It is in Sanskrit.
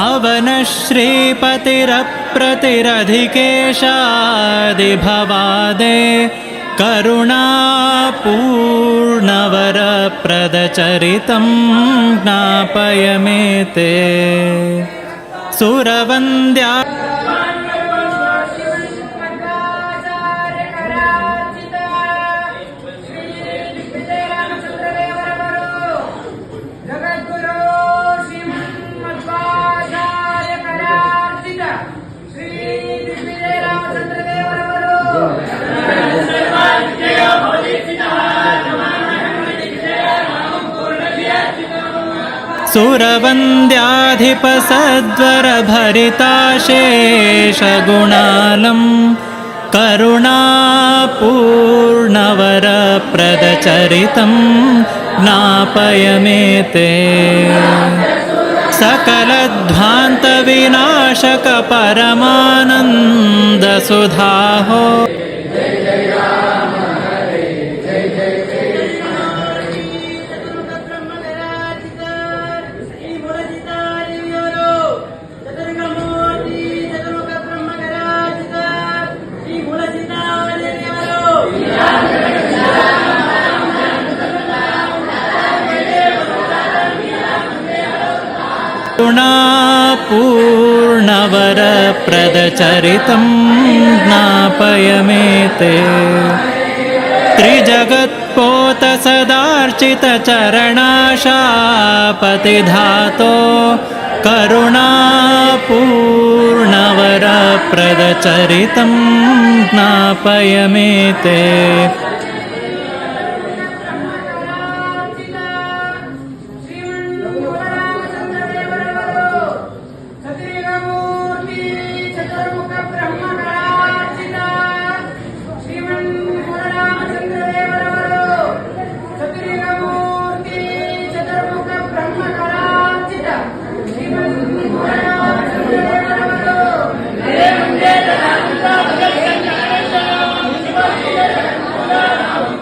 अवनश्रीपतिरप्रतिरधिकेशादिभवादे करुणापूर्णवरप्रदचरितं ज्ञापय मे ते सुरवन्द्या सुरवन्द्याधिपसद्वरभरिताशेषगुणालं करुणापूर्णवरप्रदचरितं ज्ञापय मे ते सकलध्वान्तविनाशकपरमानन्दसुधाहो पूर्णवरप्रदचरितं ज्ञापय मे ते त्रिजगत्पोतसदार्चितचरणाशापतिधातो करुणापूर्णवरप्रदचरितं ज्ञापय मे ते Allahu